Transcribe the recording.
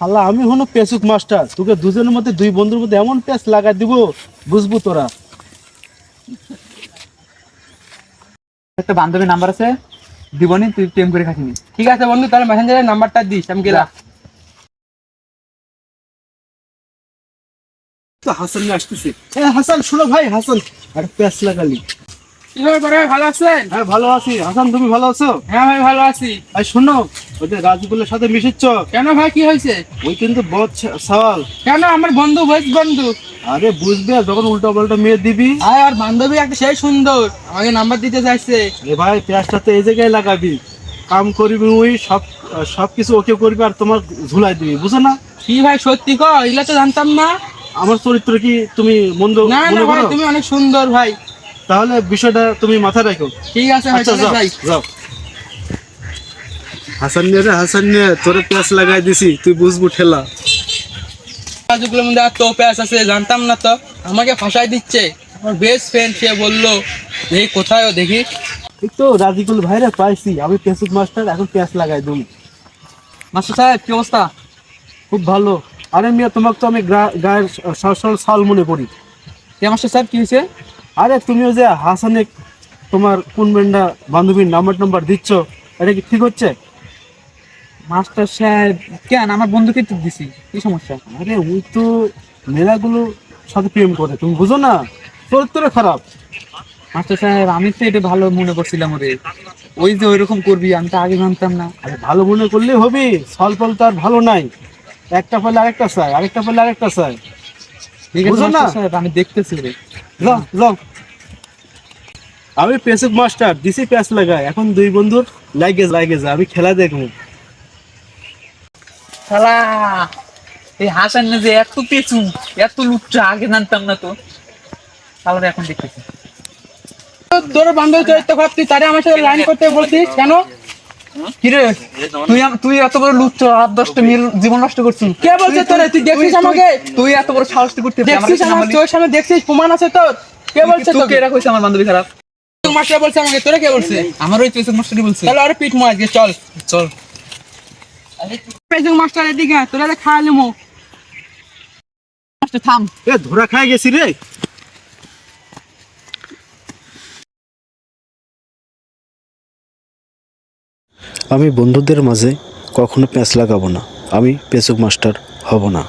আল্লাহ আমি হলো পেসুক মাস্টার। তোকে দুজনের মধ্যে দুই বন্ধুর মধ্যে এমন পেস লাগাই দিব বুঝব তোরা। একটা বান্ধবীর নাম্বার আছে দিবনি তুই প্রেম করে খাসিনি। ঠিক আছে বন্ধু তাহলে মেসেঞ্জারের নাম্বারটা দিস আমি গেলাম। তো হাসান আসতেছে। হ্যাঁ হাসান শোনো ভাই হাসান। আর পেস লাগালি। কি খবর ভাই ভালো আছেন? হ্যাঁ ভালো আছি। হাসান তুমি ভালো আছো? হ্যাঁ ভাই ভালো আছি। ভাই শোনো। ওদের রাজগুলোর সাথে মিশেছ? কেন ভাই কি হয়েছে? ওই কিন্তু বহুত সওয়াল। কেন? আমার বন্ধু বন্ধু। আরে বুঝবে যখন উল্টো পাল্টা মেয়ে দিবি। আয় আর বান্ধবী একটা সেই সুন্দর। আমাকে নাম্বার দিতে চাইছে। এ ভাই পেঁয়াজটা তো এই জায়গায় লাগাবি। কাম করবি ওই সব সব কিছু ওকে করবি আর তোমার ঝুলাই দিবি বুঝো না? কি ভাই সত্যি ক? এগুলা তো জানতাম না। আমার চরিত্র কি তুমি মন্দ না না ভাই তুমি অনেক সুন্দর ভাই। তাহলে বিষয়টা তুমি মাথায় রাখো। ঠিক আছে ভাই আচ্ছা ভাই যাও। হাসান নিয়ে রে হাসান নিয়ে তোরে পেঁয়াজ লাগাই দিছি তুই বুঝব ঠেলা। কাজগুলোর মধ্যে আর তো প্যাস আছে জানতাম না তো। আমাকে ফাঁসাই দিচ্ছে। আমার বেস্ট ফ্রেন্ড সে বলল দেখি কোথায় দেখি? এই তো রাজিকুল ভাইরে পাইছি আমি পেঁচুক মাস্টার এখন পেঁয়াজ লাগাই দিই মাস্টার সাহেব কি অবস্থা? খুব ভালো। আরে মিয়া তোমাকে তো আমি গায়ের সরসর সাল মনে করি। কে মাস্টার সাহেব কি হয়েছে আরে তুমিও যে হাসানে তোমার কোন বেন্ডা বান্ধবীর নাম্বার নাম্বার দিচ্ছ এটা কি ঠিক হচ্ছে? মাস্টার সাহেব কেন? আমার বন্ধুকে তো দিছি। কি সমস্যা? আরে ওই তো মেলাগুলো সাথে প্রেম করে তুমি বুঝো না? চরিত্র খারাপ। মাস্টার সাহেব আমি তো এটা ভালো মনে করছিলাম ওরে ওই যে ওইরকম করবি আমি তো আগে জানতাম না। আরে ভালো মনে করলে হবে ফল ফল তো আর ভালো নাই। একটা ফলে আরেকটা চাই আরেকটা ফলে আরেকটা চাই। ঠিক আছে বুঝো না? সাহেব আমি দেখতেছি রে যাও যাও আমি পেসুক মাস্টার দিছি প্যাস লাগাই এখন দুই বন্ধুর লাগে লাগে যা আমি খেলা দেখব। শালা এই হাসান যে এত পেছু এত লুচ্চা আগে জানতাম না তো। তাহলে এখন দেখতেছি। তোর বান্ধবী চরিত্র খারাপ তুই তারে আমার সাথে লাইন করতে বলছিস কেন? কিরে তুই তুই এত বড় লুচ্চা আট দশটা মেয়ের জীবন নষ্ট করছিস। কে বলছে তোরে? তুই দেখছিস আমাকে? তুই এত বড় সাহস করতে? দেখছিস আমার আমার সামনে- দেখছিস প্রমাণ আছে তোর কে বলছে তোকে? কে রাখছিস আমার বান্ধবী খারাপ? মাস্টার বলছে আমাকে? তোরা কে বলছে? আমার ওই পেছন মাস্টারই বলছে। তাহলে আরে পিঠ মার চল। চল। পেছন মাস্টার তোরা খাওয়ালি মো মাস্টার থাম। এ, ধরা খাই গেছি রে। আমি বন্ধুদের মাঝে কখনো প্যাঁচ লাগাবো না। আমি পেঁচুক মাস্টার হব না।